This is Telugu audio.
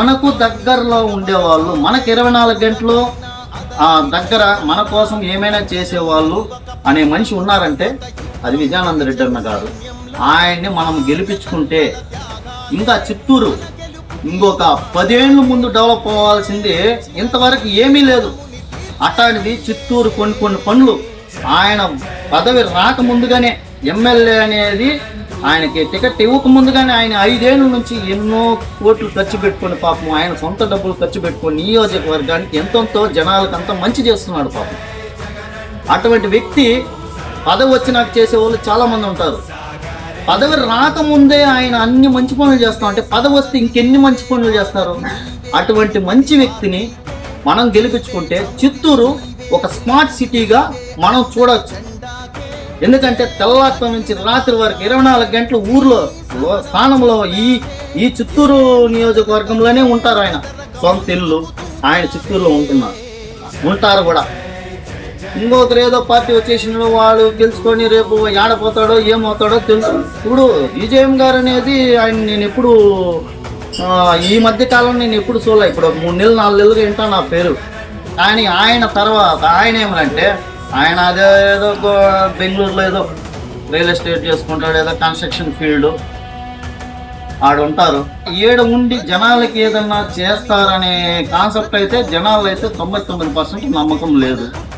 మనకు దగ్గరలో ఉండేవాళ్ళు మనకు ఇరవై నాలుగు గంటలు ఆ దగ్గర మన కోసం ఏమైనా చేసేవాళ్ళు అనే మనిషి ఉన్నారంటే అది విజయానంద రెడ్డి అన్న గారు. ఆయన్ని మనం గెలిపించుకుంటే ఇంకా చిత్తూరు ఇంకొక పదేళ్ళు ముందు డెవలప్ అవ్వాల్సింది. ఇంతవరకు ఏమీ లేదు. అట్లాంటిది చిత్తూరు కొన్ని కొన్ని పనులు ఆయన పదవి రాకముందుగానే ఎమ్మెల్యే అనేది ఆయనకి టికెట్ ఇవ్వక ముందుగానే ఆయన ఐదేళ్ళ నుంచి ఎన్నో కోట్లు ఖర్చు పెట్టుకుని పాపం ఆయన సొంత డబ్బులు ఖర్చు పెట్టుకుని నియోజకవర్గానికి ఎంతెంతో జనాలకంతా మంచి చేస్తున్నాడు పాపం. అటువంటి వ్యక్తి పదవి వచ్చినాక చేసేవాళ్ళు చాలామంది ఉంటారు. పదవి రాకముందే ఆయన అన్ని మంచి పనులు చేస్తాం. అంటే పదవి వస్తే ఇంకెన్ని మంచి పనులు చేస్తారు? అటువంటి మంచి వ్యక్తిని మనం గెలిపించుకుంటే చిత్తూరు ఒక స్మార్ట్ సిటీగా మనం చూడవచ్చు. ఎందుకంటే తెల్లారితో నుంచి రాత్రి వరకు ఇరవై నాలుగు గంటలు ఊర్లో స్థానంలో ఈ ఈ చిత్తూరు నియోజకవర్గంలోనే ఉంటారు ఆయన. సొంత ఇల్లు ఆయన చిత్తూరులో ఉంటున్నారు. ఉంటారు కూడా. ఇంకొకరు ఏదో పార్టీ వచ్చేసిన వాడు తెలుసుకొని రేపు ఏడపోతాడో ఏమవుతాడో తెలుసు. ఇప్పుడు విజయం గారు అనేది ఆయన నేను ఎప్పుడు ఈ మధ్య కాలం నేను ఎప్పుడు చూడలే. ఇప్పుడు మూడు నెలలు నాలుగు నెలలుగా వింటా నా పేరు. కానీ ఆయన తర్వాత ఆయన ఏమంటే ఆయన అదే ఏదో ఒక బెంగళూరులో ఏదో రియల్ ఎస్టేట్ చేసుకుంటాడు ఏదో కన్స్ట్రక్షన్ ఫీల్డ్ ఆడు ఉంటారు ఈడ ఉండి జనాలకి ఏదన్నా చేస్తారనే కాన్సెప్ట్ అయితే జనాలు అయితే తొంభై తొమ్మిది పర్సెంట్ నమ్మకం లేదు.